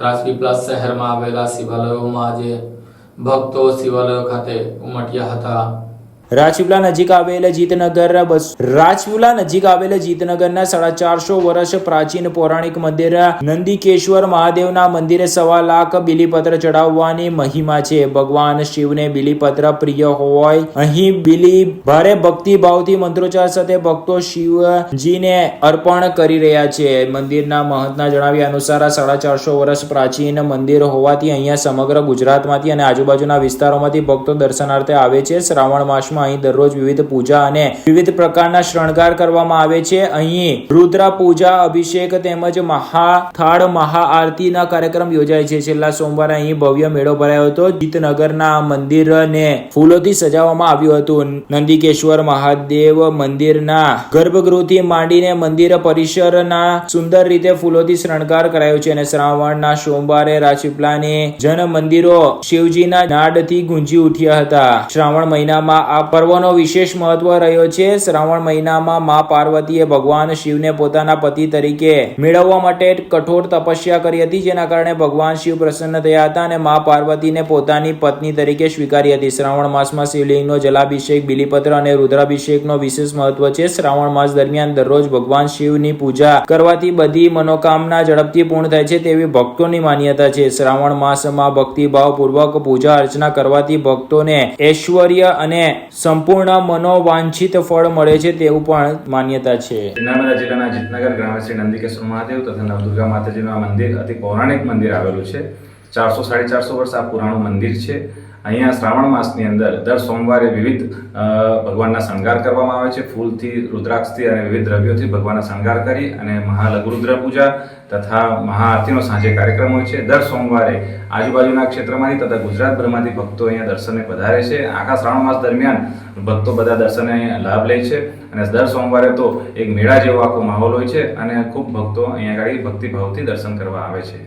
રાજપીપળા શહેરમાં આવેલા શિવાલયોમાં આજે ભક્તો શિવાલયો ખાતે ઉમટ્યા હતા. રાજપીપળા નજીક આવેલ જીતનગર બસ રાજપીપળા નજીક આવેલ જીતનગરના સાડા ચારસો વર્ષ પ્રાચીન પૌરાણિક મંદિર નંદિકેશ્વર મહાદેવના મંદિરે સવા લાખ બિલીપત્ર ચડાવવાની મહિમા છે. ભગવાન શિવને બિલીપત્ર પ્રિય હોય, અહીં બિલી ભારે ભક્તિ ભાવથી મંત્રોચ્ચાર સાથે ભક્તો શિવજીને અર્પણ કરી રહ્યા છે. મંદિરના મહંતના જણાવ્યા અનુસાર સાડા ચારસો વર્ષ પ્રાચીન મંદિર હોવાથી અહીંયા સમગ્ર ગુજરાતમાંથી અને આજુબાજુના વિસ્તારોમાંથી ભક્તો દર્શનાર્થે આવે છે. શ્રાવણ માસમાં અહીં દરરોજ વિવિધ પૂજા અને વિવિધ પ્રકારના શણગાર કરવામાં આવે છે. અહીં રુદ્ર પૂજા, અભિષેક તેમજ મહાથાળ મહાઆરતીના કાર્યક્રમ યોજાય છે. છેલ્લા સોમવારે અહીં ભવ્ય મેળો ભરાયો હતો. જીતનગરના મંદિરને ફૂલોથી સજાવવામાં આવ્યું હતું. નંદીકેશ્વર મહાદેવ મંદિરના ગર્ભગૃહથી માંડીને મંદિર પરિસરના સુંદર રીતે ફૂલોથી શણગાર કરાયો છે અને શ્રાવણના સોમવારે રાજપીપળાની જન મંદિરો શિવજીના નાદથી ગુંજી ઉઠ્યા હતા. શ્રાવણ મહિનામાં આ પર્વનો વિશેષ મહત્વ રહ્યો છે. શ્રાવણ મહિનામાં મા પાર્વતીએ ભગવાન શિવને પોતાના પતિ તરીકે મેળવવા માટે કઠોર તપસ્યા કરી હતી, જેના કારણે ભગવાન શિવ પ્રસન્ન થયા હતા અને મા પાર્વતીને પોતાની પત્ની તરીકે સ્વીકારી હતી. શ્રાવણ માસમાં શિવલિંગનો જલાભિષેક, બિલીપત્ર અને રુદ્રાભિષેકનો વિશેષ મહત્વ છે. શ્રાવણ માસ દરમિયાન દરરોજ ભગવાન શિવની પૂજા કરવાથી બધી મનોકામના ઝડપથી પૂર્ણ થાય છે તેવી ભક્તોની માન્યતા છે. શ્રાવણ માસમાં ભક્તિભાવ પૂર્વક પૂજા અર્ચના કરવાથી ભક્તોને ઐશ્વર્ય અને સંપૂર્ણ મનોવાંછિત ફળ મળે છે તેવું પણ માન્યતા છે. નર્મદા જિલ્લાના જીતનગર ગ્રામે શ્રી નંદિકેશ્વર મહાદેવ તથા નવદુર્ગા માતાજીનું આ મંદિર અતિ પૌરાણિક મંદિર આવેલું છે. ચારસો, સાડી ચારસો વર્ષ આ પુરાણું મંદિર છે. અહીંયા શ્રાવણ માસની અંદર દર સોમવારે વિવિધ ભગવાનના શણગાર કરવામાં આવે છે. ફૂલથી, રુદ્રાક્ષથી અને વિવિધ દ્રવ્યોથી ભગવાનના શણગાર કરી અને મહાલઘુરુદ્ર પૂજા તથા મહાઆરતીનો સાંજે કાર્યક્રમ હોય છે. દર સોમવારે આજુબાજુના ક્ષેત્રમાંથી તથા ગુજરાતભરમાંથી ભક્તો અહીંયા દર્શને પધારે છે. આખા શ્રાવણ માસ દરમિયાન ભક્તો બધા દર્શને લાભ લે છે અને દર સોમવારે તો એક મેળા જેવો આખો માહોલ હોય છે અને ખૂબ ભક્તો અહીંયા આગળ ભક્તિભાવથી દર્શન કરવા આવે છે.